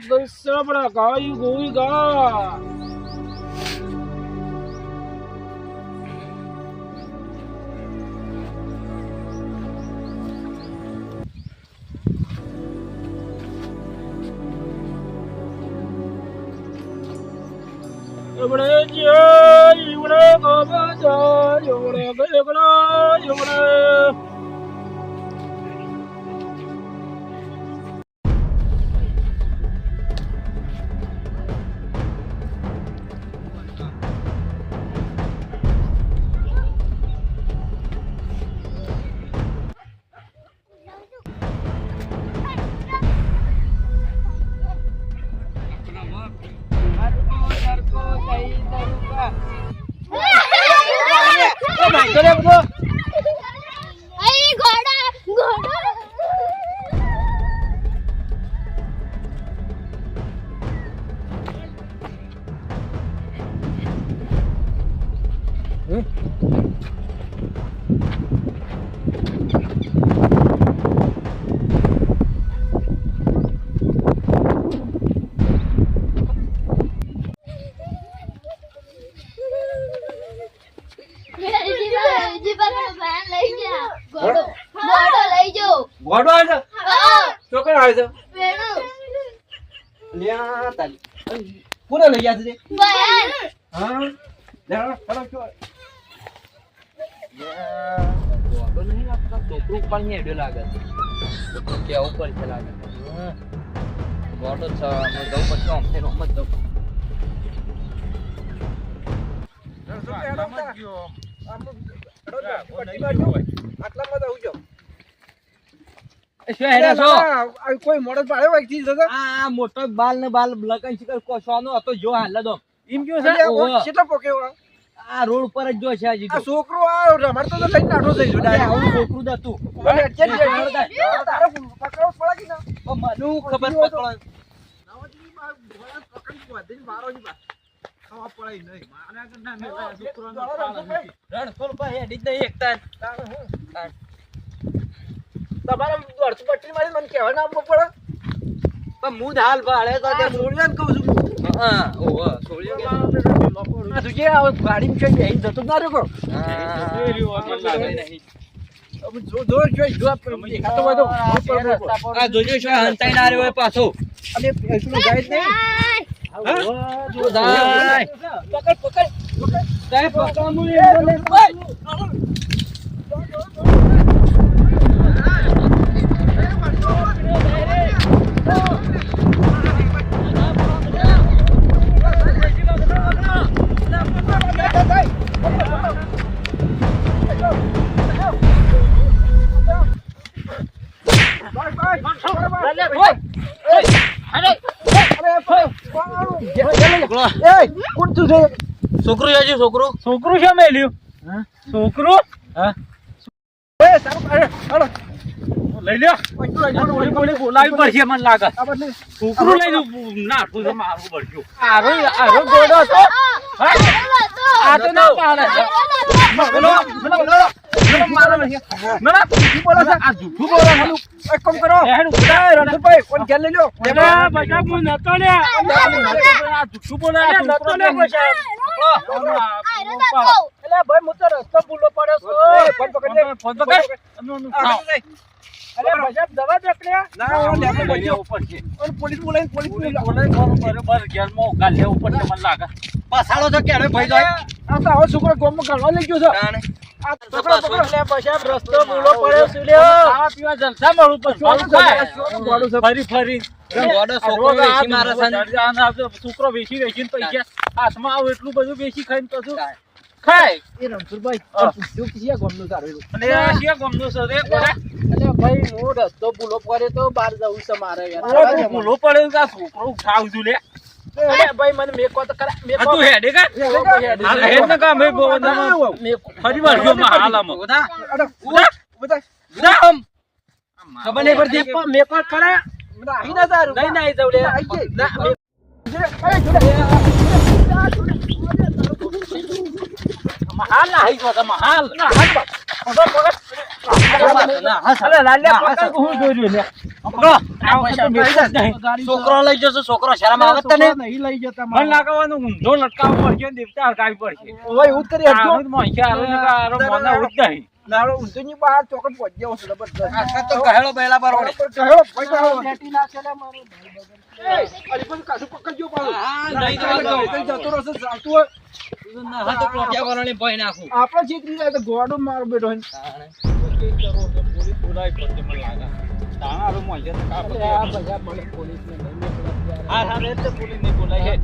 કૃષ્ણ ગાયું ગોવી ગા યુવડે ગોબા યુવડે ગયો યુવડે 教练不错。ગોડો આવે છે હા આવે છે લ્યા તાલી લઈ ગયા છે હા લ્યા હેડો ચો ગોડો નહીં આપતા છોકરું પણ હેડ્યો લાગે છે પર છે છે અમે જવું પછી આમ થઈને આમ કોઈ મોડલ આ મોટો બાલ ને બાલ લગન શિકર કોસવાનો હતો જો હાલ દો એમ કયો છે કેટલો આ રોડ ઉપર જ જો છે હજી તો. છોકરો આ રમાડતો તો લઈને નાઠો થઈ ગયો અરે આવું છોકરું હતું મને અત્યારે જ યાદ આવ્યું. તારે પકડવો પડે કે ના? પણ મને ખબર પકડો નાવાજી બા- ભોળા પકડી બાંધીને મારો જ બા. ખાવા પડે નહીં. મારા આગળ ના મેલાય, છોકરાનો પાળો નથી. રણ સોલ ભાઈ હેડી જ એકતા તારે હું? તમારે દોઢસો પટ્ટી મારી મને કહેવા ના આપવું પડે પણ હું જ હાલ ભાળે તો તે સોળિયાને કહું છું હા ઓહો સોળિયો આ કઈ બેહીને જતો ના રહ્યો જો જો જોઈ જો દેખાતો હોય તો ઉપર ઉપર. આ જોજો શું હંતાઈ ના રહ્યો પાછો અને પેલું જાય નહીં જો જાય. પકડ પકડ પકડ સાહેબ, પકડવાનું એ, એ ઓય! છોકરું છે છોકરું. છોકરું છે મેલ્યું? છોકરું? હા? લઈ લ્યો. કોને બોલાવી પડશે મને લાગે. છોકરું લઈ નાખું છે મારું પડશું. આરો આરો ગોડો હતો. આ તો ના પાડે. બોલો બોલો બોલો બોલો છોકરો લે પૈસા ભાઈ હું રસ્તો ભૂલો પડ્યો છું. ફોન પકડ લે. ફોન પકડ. આ બધું નહીં. અરે ભાઈ દવા દકડ્યા? ના ઓલો લેબડો લેવું બચ્યો પડશે. પોલીસ બોલાવી પોલીસ બોલાવી બોલે બરોબર ઘેરમાં ગાલ લેવું પડશે મને લાગે. પસાડો તો ક્યારે ભાઈ જાય? આ તો આવો છોકરો ગામમાં કરવા લઈ ગયો છે. આ પકડો પકડો. લે પૈસા રસ્તો ભૂલો પડ્યો છું ખાવા પીવા જલસા મળું પણ શું ભાડું ખાય. શું ભાડું છે? ફરી ફરી. છોકરો વેચી વેચીને પૈસા. હાથમાં આવું એટલું બધું વેચી ખાઈને તો શું ખાય એ રણછોડભાઈ. પૂછ્યું કે શિયા ગામનું તારું? અને શિયા ગમનું છે રે ગોડા. અલ્યા ભાઈ હું રસ્તો ભૂલો પડ્યો તો બહાર જવું છે મારે યાર તું ભૂલો પડે આ છોકરો ઉઠાવ છું લે ભાઈ મને મેકો તો આ મેકો તું હેડે કા હેડે ને કા મેં મેકો. ફરી વાર ગયો માં હાલામાં. ઉડા, બધા ઉડા આમ. ખબર નહીં પડતી મેં પણ- મેં પણ ખરા નાહી ના તારું. નહીં નાહી જવું લે. ના. હાલ તમે ના. છોકરો લઈ જશો છોકરો શરમ આવે તને નહીં લઈ જતા મન. લાગવાનું ઊંધો લટકાવવો પડશે દેવતા હરકાવી પડશે જ કરી મોંના ઉઠ નહીં. નારો ઊંધુની બહાર ચોકડ પહોંચી જાવ છું, જબરદસ્ત. આ તો કહેલો પહેલા પર ઓળે. કહ્યો, પૈસા ના ચલે મારો ભાઈ એ, અરે પણ કાઢું પકડજો પાછું. હા, નહીં ના, જવા જતો રહેશે, ચાલતું હોય. હા તો ટોટિયા વાળાને ભય નાખું આપણો છેતરી જાય તો ગોડો મારો બેટો હોય. પોલીસ બોલાય પડશે મને લાગે. તાણા આરો મોંઘી તો કાપ આ બધા મને પોલીસને લઈને પેલા ત્યારે. હા હા એટલે પોલીસ ને બોલાય હે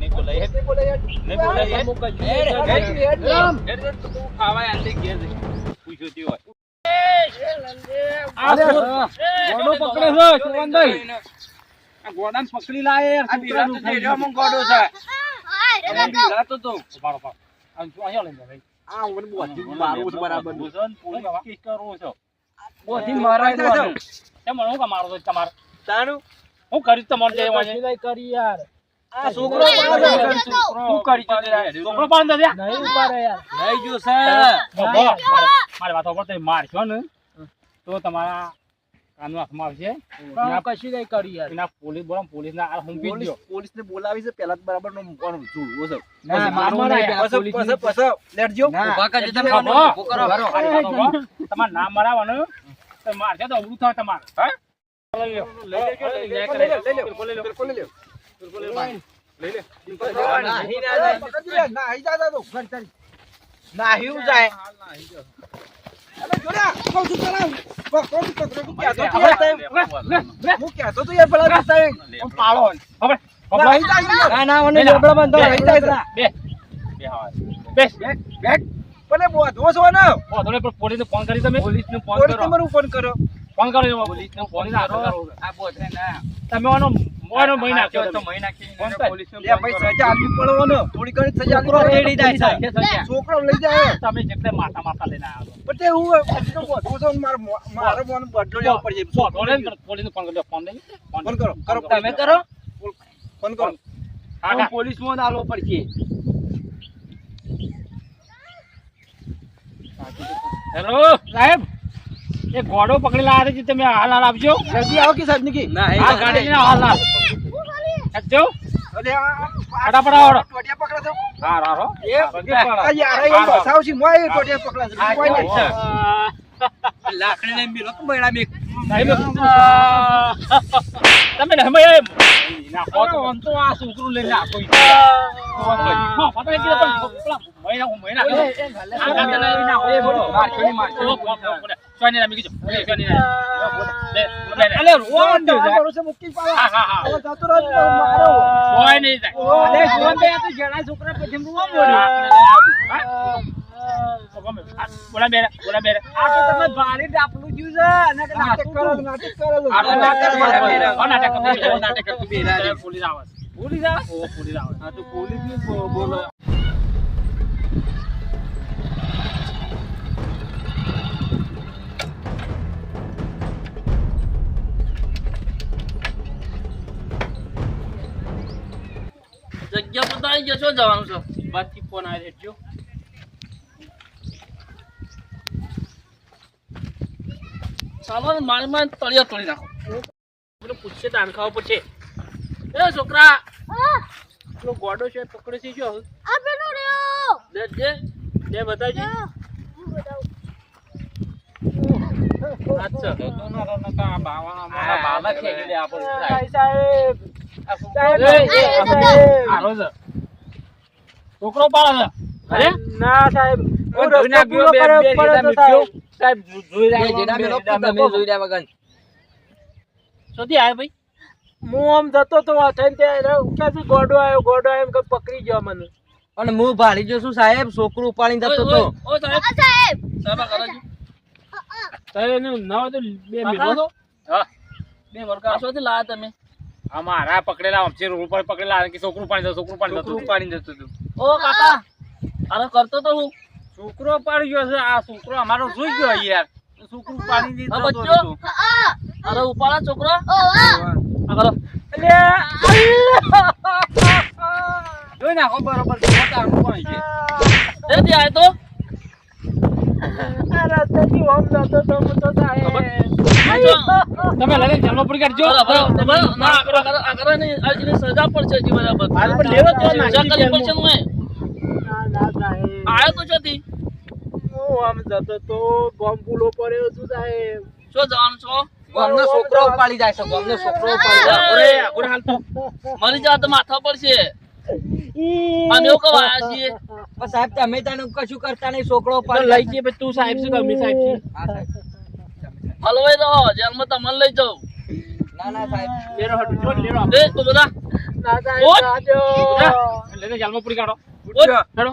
નહીં બોલાય હે નહીં બોલે. નહીં બોલાય હે અમુક જ હેડ, હેડ, હેડ, હેડ, હેડ, રામ. તો ખાવાય જઈ. પૂછ્યું તે હોય અરે, ગોડો પકડે છે ચુવનભાઈ આ ગોડાને પકડી લાય યાર આ બિરાતો તો એરિયામાં ગોડો છે હાય રે તો બિરાતો તો ઉભારો, ઉભારો. આ જો અહીંયા લઈને જા, ભાઈ. આ મને બોધી મારવું છે બરાબર. ભૂષણ, પોલીસ કેસ કરવો છે. બોથી મરાઈ દેવાનું. કેમ મને હું કામ મારો તમારે હું કર્યું તમારે કરી યાર. આ છોકરો છે. નહીં. નહીં છે મારી વાત તમે મારશો ને તો તમારા હાથમાં આવશે નહીં કરી યાર. એના પોલીસ બોલો પોલીસ. બોલાવી છે પેલા બરાબર નો મૂકવાનું જોડવું છે ના, પછી મારવું મારવું નહીં, નહીં. આ પછી- પછી- પછી લેટજો. ઊભા કરજો તમે બાબા, કરો. મારી વાત સાંભળો. તમારે ના મરાવાનું તો મારશે તો થાય તમારે હા? લઈ લ્યો. લઈ લેજો, લઈ લે, લઈ લે, નાહી ના જાય. પકડજો યાર, નાહી જા જા તો. ઘર ચાલી. નાહ્યું જાય અરે જોડ્યા, કહું છું પેલા. પકડો, પકડો, હું કહેતો તો લે, યાર. લે, લે. હું કહેતો તો યાર પેલા રસ્તાએ. આમ પાડો. ખબર? ખબર? નાહી જા યાર. ના ફોન કરી તમે ફોન પોલીસ કરો નંબર કરો ફોન પોલીસ પોલીસને ફોન કરો આ બોધે ના. તમે ઓનો મોનો મહી નાખ્યો તો. મહી નાખી. ફોન કર. લે ભાઈ સજા આપી પડવો ને થોડી ઘણી સજા છોકરો રેડી જાય છે. છોકરો લઈ જાય તમે જેટલે માથા માથા લઈને આવો છો. પણ તે હું તો બોધવો છો ને મારો મારે મોને બદલો લેવો પડશે વાંધો નહીં, પણ પોલીસને ફોન કરો ફોન નહીં. ફોન કરો કરો તમે કરો ફોન કરો હા, હા. પોલીસ મોન આલો પડશે હેલો સાહેબ એ ઘોડો પકડી લાવે છે તમે હાલ હાલ આપજો. જલ્દી આવો કે સાહેબ નિકી ના આ ગાડી લઈને હાલ હાલ. આપજો. ફટાફટ આવો. ટોટિયા પકડે છે? હા રારો એ આ યાર એ બસાવ છે મોય એ ટોટિયા પકડા છે. કોઈ નહીં. લાકડી ને મિલો તો મેળા મેક. તમે ને અમે નાખો તો આ છોકરું લઈને આપો છોકરા પછી બોલા બેરા બોલા બેરા આ તો તમે ભારી ડાપલું જ્યું છે અને નાટક કરો નાટક કરો નાટક કરો નાટક. કરો. નાટક કરે. પોલીસ આવે. પોલીસ આવે? ઓ, પોલીસ આવે. તો બોલો જગ્યા જશો જવાનું છો બાદથી ફોન આવે રહેજો. ચાલો મારી માં તળિયા તોડી નાખો પૂછશે તાન ખાવા પડશે. એ છોકરા! પેલો ગોડો છે પકડે છે જો. આ પેલો રહ્યો. દે દે. બતાવજે. હા, અચ્છા તો ના ના કા બાવા મારા બાલા ખેંચી લે આપણને સાહેબ, છોકરો પાડે છે અરે? ના સાહેબ. હું જોઈ રસ્તો બે- બે પડે લીધા સાહેબ. જોઈ રહ્યા વગર. શોધી આયા ભાઈ? હું આમ જતો તો થઈને ત્યાં ક્યાંથી ગોડો આવ્યો? ગોડો આવ્યો એમ કે પકડી ગયો મને. અને હું ભાળી ગયો છું સાહેબ છોકરું ઉપાડીને જતો તો. ઓ સાહેબ. સાહેબ. સાહેબ આ કરો છો. આ, આ. તારે એને ના તો બે મિનિટ હા. બે વરકા. શોથી લાયા તમે. આ મારા પકડેલા આમ છે રોડ પર પકડેલા કે છોકરું પાણી છોકરું પાણી છોકરું. જતું હતું ઓ કાકા. અરે કરતો તો હું. છોકરો પાડી ગયો છે આ છોકરો અમારો જોઈ ગયો યાર. છોકરું પાણી. અરે ઉપાડા છોકરો. કરો. જોઈ નાખો બરોબર છે છે? દે તો તમે લઈને જેલમાં પૂરી કાઢજો બરાબર સજા પડશે જી બરાબર. હાલ પણ લેવો તો કરવી પડશે જેલમાં. ને આયો તો ચોથી શું જવાનું છો? ગામનો છોકરો ઉપાડી જાય છે ગામનો છોકરો ઉપાડી જાય. અરે હાલ તો. મરી જાવ તો માથા પડશે અમે એવું આયા છીએ. પણ સાહેબ તમે તને કશું કરતા નહીં છોકરો ઉપાડી લઈ જઈએ તું સાહેબ ગમી સાહેબ છે હા, સાહેબ. હલવાઈ જેલમાં તમને લઈ જાઉં ના ના સાહેબ. લેરો હટુ જો લેરો એ તો બધા. ઓટ! લઈને જેલમાં પૂરી કાઢો. હેડો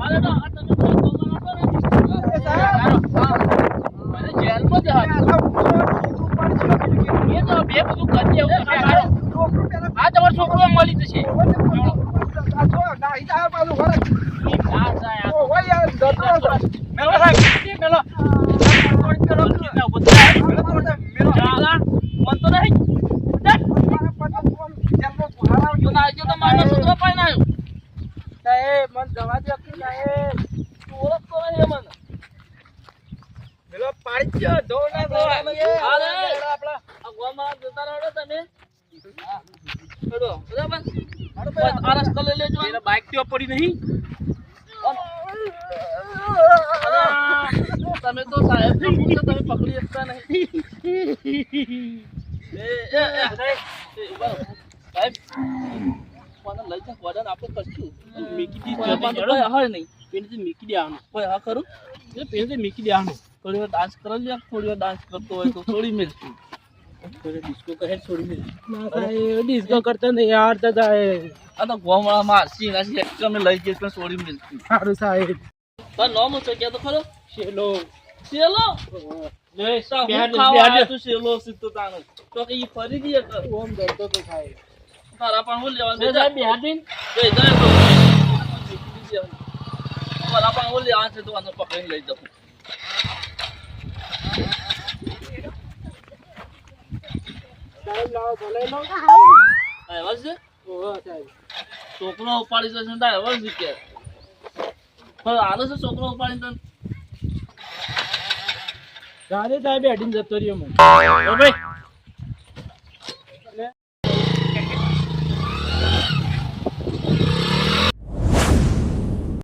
હાલે તો, આ તમે બધા ગોમાં નાખો ને. મને જેલમાં જ હાલ. એ તો બે બધું કરી દેવું. આ આ તમારો છોકરો મળી જશે આ જાય, આ મેલો સાહેબ મેલો ચાલા, મન તો નહીં. જો ના આવજો તો મારો છોકરો પાઈને આવ્યો. તું ઓળખતો નહીં મને. અરે, આ ગોમાં જતા રહો તમે. હેડો, બરાબર? આ રસ્તો લઈ લેજો. એના બાઈક તો પડી નહીં અરે, તમે તો સાહેબ તો તમે પકડી શકતા નહીં. સાહેબ, કોને લઈ આપણે કરશું. મીકી દી કોઈ કોઈ હોય નહીં. પેલી મીકી દેવાનું કોઈ હા ખરું? એ પેલી મીકી દેવાનું થોડી વાર ડાન્સ કરો યાર, થોડી વાર ડાન્સ કરતો હોય તો થોડી મિલતી. ડિસ્કો કહે છોડી દે ડિસ્કો કરતા નહીં યાર તો આ તો ગોમવાળા મારસી નાસી એક અમને લઈ જઈશ પણ થોડી મિલતી. સારું સાહેબ તારું નામ શું છે તો ખરો? શેલો શેલો? લે તા હું ખાવા બેહાડ. શેલો સીધો તાનો. તો કે ઈ ફરી દઈએ તો. ઓમ ડરતો તો સાહેબ તારા પણ હું લેવાનું બે સાહેબ બેહાડ જઈ જાય તો. મારા પણ હું લેવાનું છે તો આને પકડીને લઈ જાઉં. છોકરો ઉપાડી જશે ને કે આલો છે છોકરો ઉપાડી તને. ગાડી સાહેબ હેડીને જતો રહ્યો ભાઈ.